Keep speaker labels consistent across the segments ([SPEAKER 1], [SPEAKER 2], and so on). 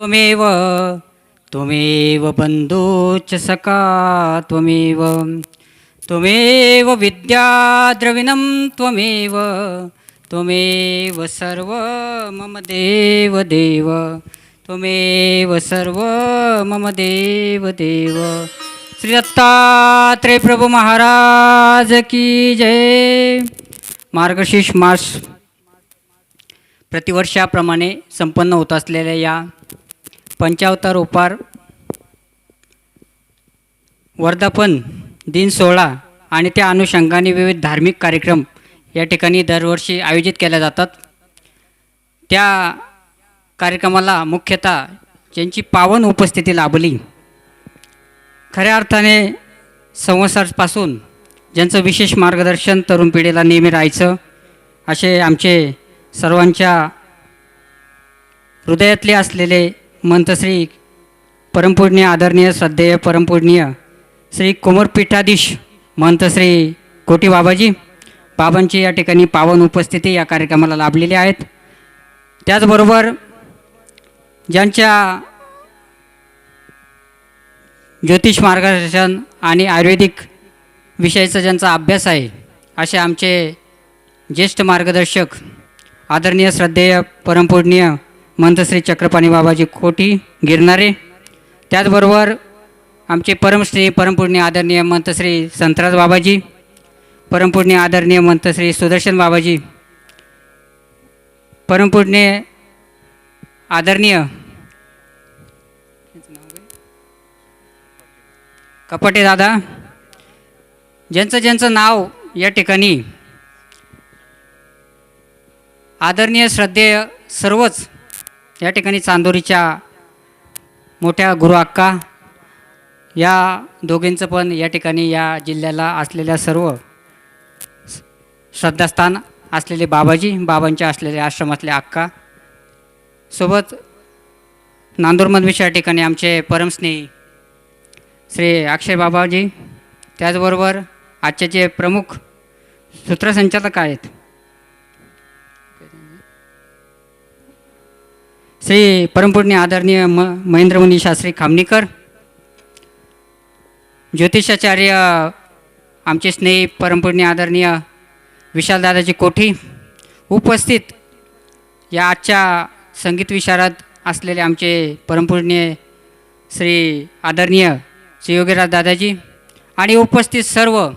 [SPEAKER 1] त्वमेव। त्वमेव बन्धुश्च सखा त्वमेव। त्वमेव विद्याद्रविणं त्वमेव। त्वमेव सर्व मम देव देव। त्वमेव सर्व मम देव देव। श्री दत्तात्रय प्रभू महाराज की जय। मार्गशीर्ष मास प्रतिवर्षाप्रमाणे संपन्न होत असलेल्या या पंचावतार उपार वर्धापन दिन सोहळा आणि त्या अनुषंगाने विविध धार्मिक कार्यक्रम या ठिकाणी दरवर्षी आयोजित केल्या जातात. त्या कार्यक्रमाला मुख्यतः ज्यांची पावन उपस्थिती लाभली खऱ्या अर्थाने संवसारपासून ज्यांचं विशेष मार्गदर्शन तरुण पिढीला नेहमी राहायचं असे आमचे सर्वांच्या हृदयातले असलेले मंतश्री परमपूजनीय आदरणीय श्रद्धेय परमपूजनीय श्री कुमारपीठाधीश मंतश्री कोटी बाबाजी बाबांची या ठिकाणी पावन उपस्थिती या कार्यक्रमाला लाभलेली आहेत. त्याचबरोबर ज्यांच्या ज्योतिष मार्गदर्शन आणि आयुर्वेदिक विषयाचा ज्यांचा अभ्यास आहे असे आमचे ज्येष्ठ मार्गदर्शक आदरणीय श्रद्धेय परमपूजनीय मंतश्री चक्रपाणी बाबाजी खोटी गिरणारे. त्याचबरोबर आमचे परमश्री परमपूर्णी आदरणीय मंतश्री संतराज बाबाजी परमपूर्णी आदरणीय मंतश्री सुदर्शन बाबाजी परमपूजनीय आदरणीय कपटे दादा ज्यांचं ज्यांचं नाव या ठिकाणी आदरणीय श्रद्धेय सर्वच या ठिकाणी चांदोरीच्या मोठ्या गुरु अक्का या दोघींचं पण या ठिकाणी या जिल्ह्याला असलेल्या सर्व श्रद्धास्थान असलेले बाबाजी बाबांच्या असलेल्या आश्रमातले अक्का. सोबत नांदूरमधविश या ठिकाणी आमचे परमस्नेही श्री अक्षय बाबाजी त्याचबरोबर आजचे जे प्रमुख सूत्रसंचालक आहेत श्री परमपूर्णी आदरणीय म महेंद्रमुनी शास्त्री खामणीकर ज्योतिषाचार्य आमचे स्नेही परमपूर्णी आदरणीय विशालदादाजी कोठी उपस्थित या आजच्या संगीत विशारद असलेले आमचे परमपूर्णीय श्री आदरणीय श्री योगीराज दादाजी आणि उपस्थित सर्व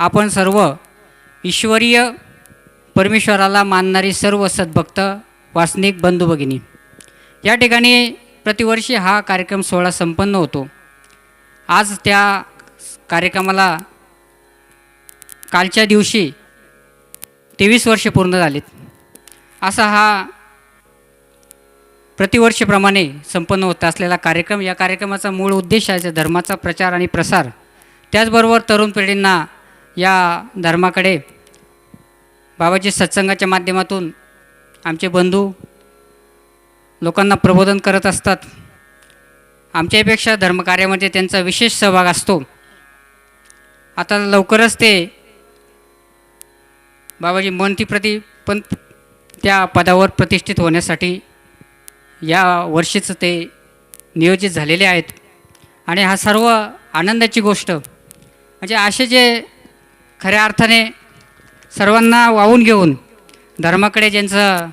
[SPEAKER 1] आपण सर्व ईश्वरीय परमेश्वराला मानणारी सर्व सद्भक्त वासनिक बंधू भगिनी. या ठिकाणी प्रतिवर्षी हा कार्यक्रम सोहळा संपन्न होतो. आज त्या कार्यक्रमाला कालच्या दिवशी तेवीस वर्षे पूर्ण झालीत. असा हा प्रतिवर्षीप्रमाणे संपन्न होत असलेला कार्यक्रम. या कार्यक्रमाचा मूळ उद्देश आहे धर्माचा प्रचार आणि प्रसार. त्याचबरोबर तरुण पिढींना या धर्माकडे बाबाजी सत्संगाच्या माध्यमातून आमचे बंधू लोकांना प्रबोधन करत असतात. आमच्यापेक्षा धर्मकार्यामध्ये त्यांचा विशेष सहभाग असतो. आता लवकरच ते बाबाजी मनतीप्रती पण त्या पदावर प्रतिष्ठित होण्यासाठी या वर्षीच ते नियोजित झालेले आहेत. आणि हा सर्व आनंदाची गोष्ट म्हणजे असे जे खऱ्या अर्थाने सर्वांना वाहून घेऊन धर्माकडे ज्यांचं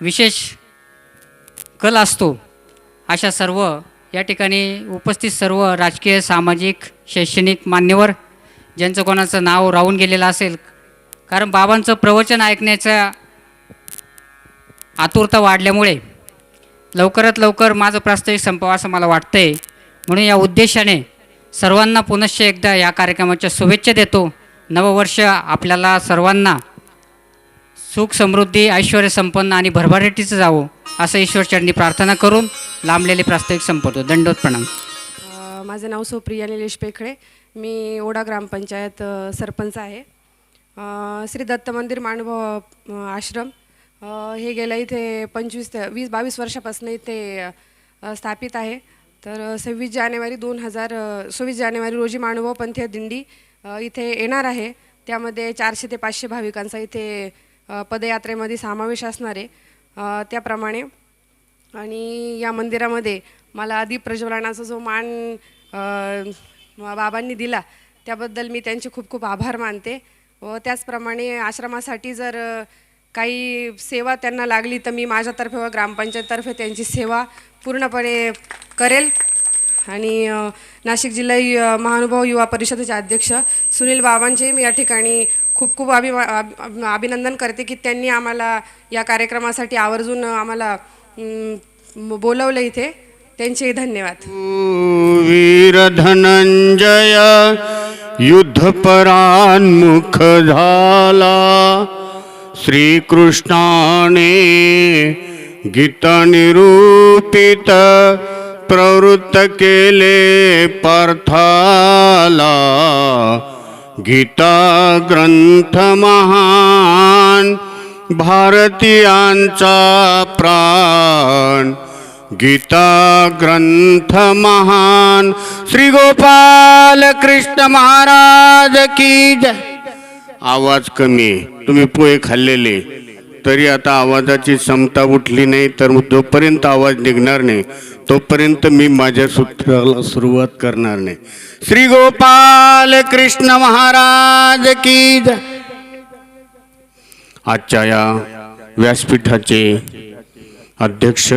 [SPEAKER 1] विशेष कल असतो. अशा सर्व या ठिकाणी उपस्थित सर्व राजकीय सामाजिक शैक्षणिक मान्यवर ज्यांचं कोणाचं नाव राहून गेलेलं असेल कारण बाबांचं प्रवचन ऐकण्याचा आतुरता वाढल्यामुळे लवकरात लवकर माझं प्रास्ताविक संपावं असं मला वाटतं आहे म्हणून या उद्देशाने सर्वांना पुनश्च एकदा या कार्यक्रमाच्या शुभेच्छा देतो. नववर्ष आपल्याला सर्वांना सुख समृद्धी ऐश्वर संपन्न आणि भरभराटीचं जावं. असं ईश्वरचरणी प्रार्थना करून लांबलेले प्रास्ताविक संपवतो. दंडोत प्रणाम.
[SPEAKER 2] माझं नाव सुप्रिया निलेश पेखळे. मी ओढा ग्रामपंचायत सरपंच आहे. श्री दत्त मंदिर माणभाव आश्रम. हे गेल्या इथे पंचवीस ते वीस बावीस वर्षापासून इथे स्थापित आहे. तर सव्वीस जानेवारी दोन हजार सव्वीस जानेवारी रोजी माणभाव पंथीय दिंडी इथे येणार आहे. त्यामध्ये चारशे ते पाचशे भाविकांचा इथे पदयात्रेमध्ये समावेश असणार आहे. त्याप्रमाणे. आणि या मंदिरामध्ये मला आधी प्रज्वलनाचा जो मान बाबांनी दिला त्याबद्दल मी त्यांचे खूप खूप आभार मानते व त्याचप्रमाणे आश्रमासाठी जर काही सेवा त्यांना लागली तर मी माझ्यातर्फे व ग्रामपंचायततर्फे त्यांची सेवा पूर्णपणे करेल. आणि नाशिक जिल्हा महानुभाव युवा परिषदेचे अध्यक्ष सुनील बाबांचे मी या ठिकाणी खूप खूप अभिमा अभिनंदन करते की त्यांनी आम्हाला या कार्यक्रमासाठी आवर्जून आम्हाला बोलवलं इथे. त्यांचे धन्यवाद.
[SPEAKER 3] वीर धनंजय युद्ध परान्मुख झाला. श्रीकृष्णाने गीत निरूपित प्रवृत्त केले पार्थाला. गीता ग्रंथ महान भारतीयांचा प्राण. गीता ग्रंथ महान श्री गोपाल कृष्ण महाराज की जय. आवाज कमी तुम्ही पोहे खाल्लेले. तरी आता आवाजाची क्षमता उठली नाही तर जोपर्यंत आवाज निघणार नाही तोपर्यंत मी माझ्या सूत्राला सुरुवात करणार नाही. श्री गोपाल कृष्ण महाराज की आजच्या या व्यासपीठाचे अध्यक्ष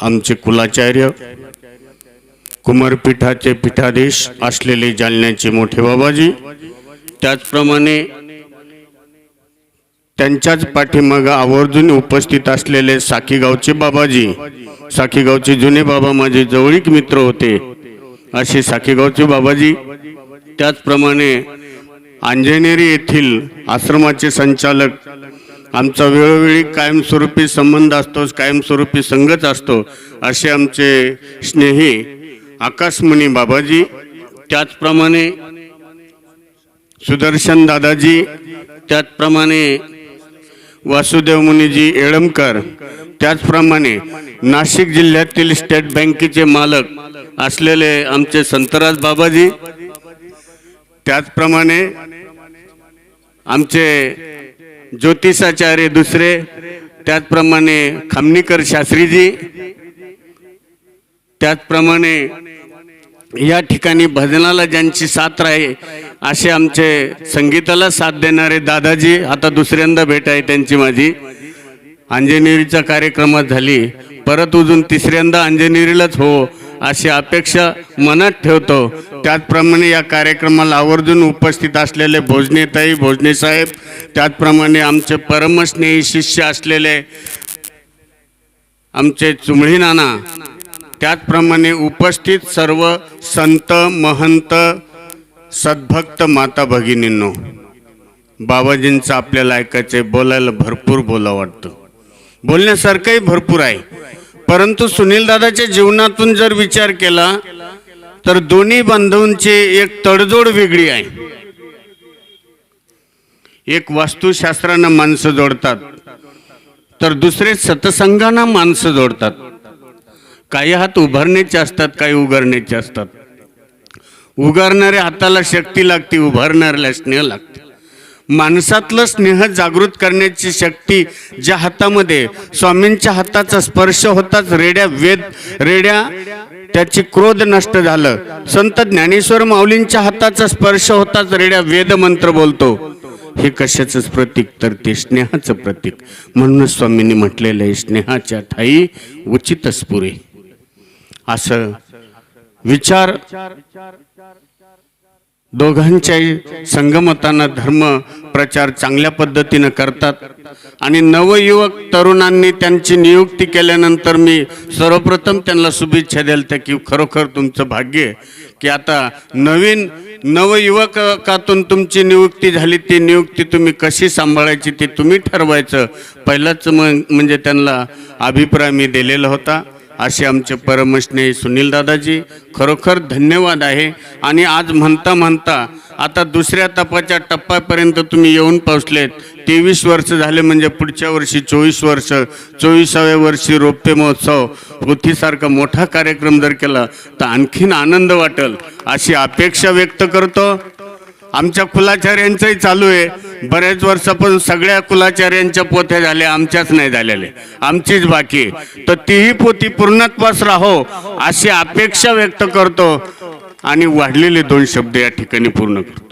[SPEAKER 3] आमचे कुलाचार्य कुमारपीठाचे पीठाधीश असलेले जालन्याचे मोठे बाबाजी त्याचप्रमाणे त्यांच्याच पाठीमागं आवर्जून उपस्थित असलेले साखीगावचे बाबाजी. साखीगावचे जुने बाबा माझे जवळीक मित्र होते. असे साखीगावचे बाबाजी. त्याचप्रमाणे अंजनेरी येथील आश्रमाचे संचालक. आमचा वेळोवेळी कायमस्वरूपी संबंध असतो कायमस्वरूपी संगत असतो असे आमचे स्नेही आकाशमणी बाबाजी. त्याचप्रमाणे सुदर्शन दादाजी. त्याचप्रमाणे वासुदेव मुनीजी येळमकर. त्याचप्रमाणे नाशिक जिल्ह्यातील स्टेट बँकेचे मालक असलेले आमचे संतराज बाबाजी त्याचप्रमाणे आमचे ज्योतिषाचार्य दुसरे त्याचप्रमाणे खामनीकर शास्त्रीजी त्याचप्रमाणे या ठिकाणी भजनाला ज्यांची साथ राहे असे आमचे संगीताला साथ देणारे दादाजी आता दुसऱ्यांदा भेट आहे त्यांची माझी. अंजनेरीच्या कार्यक्रमात झाली. परत अजून तिसऱ्यांदा अंजनेरीलाच हो अशी अपेक्षा मनात ठेवतो. त्याचप्रमाणे या कार्यक्रमाला आवर्जून उपस्थित असलेले भोजनेताई भोजनेसाहेब त्याचप्रमाणे आमचे परमस्नेही शिष्य असलेले आमचे चुमळी नाना त्याचप्रमाणे उपस्थित सर्व संत महंत सद्भक्त माता भगिनींनो बाबाजींचं आपल्याला ऐकायचं बोलायला भरपूर बोला वाटतं. बोलण्यासारखंही भरपूर आहे. परंतु सुनील दादाच्या जीवनातून जर विचार केला तर दोन्ही बांधवांची एक तडजोड वेगळी आहे. एक वास्तुशास्त्रानं माणसं जोडतात तर दुसरे सतसंगानं माणसं जोडतात. काही हात उभारण्याचे असतात काही उघडण्याचे असतात. उगारणाऱ्या हाताला शक्ती लागते उभारणाऱ्याला स्नेह लागते. माणसातलं स्नेह जागृत करण्याची शक्ती ज्या हातामध्ये स्वामींच्या हाताचा स्पर्श होताच रेड्या वेद रेड्या त्याची क्रोध नष्ट झालं. संत ज्ञानेश्वर माऊलींच्या हाताचा स्पर्श होताच रेड्या वेद मंत्र बोलतो. हे कशाचंच प्रतीक? तर ते स्नेहाचं प्रतीक. म्हणूनच स्वामींनी म्हटलेलं आहे स्नेहाच्या ठाई उचितच पुरे. असं विचार दोघांच्याही संगमतानं धर्म प्रचार चांगल्या पद्धतीनं करतात. आणि नवयुवक तरुणांनी त्यांची नियुक्ती केल्यानंतर मी सर्वप्रथम त्यांना शुभेच्छा द्याल त्या की खरोखर तुमचं भाग्य आहे. की आता नवीन नवयुवकातून तुमची नियुक्ती झाली ती नियुक्ती तुम्ही कशी सांभाळायची ती तुम्ही ठरवायचं. पहिलाच मग म्हणजे त्यांना अभिप्राय मी दिलेला होता. असे आमचे परमस्नेही सुनील दादाजी खरोखर धन्यवाद आहे. आणि आज म्हणता म्हणता आता दुसऱ्या तपाच्या टप्प्यापर्यंत तुम्ही येऊन पोहोचलेत. तेवीस वर्ष झाले म्हणजे पुढच्या वर्षी चोवीस वर्ष चोवीसाव्या वर्षी रौप्य महोत्सव पृथ्वीसारखा मोठा कार्यक्रम जर केला तर आणखीन आनंद वाटेल अशी अपेक्षा व्यक्त करतो. आमच्या कुलाचार्यांचंही चालू आहे. बऱ्याच वर्षापासून सगळ्या कुलाचार्यांच्या पोत्या झाल्या आमच्याच नाही झालेले आमचीच बाकी आहे. तर तीही पोथी पूर्णत्वास राहो अशी अपेक्षा व्यक्त करतो आणि वाढलेले दोन शब्द या ठिकाणी पूर्ण करतो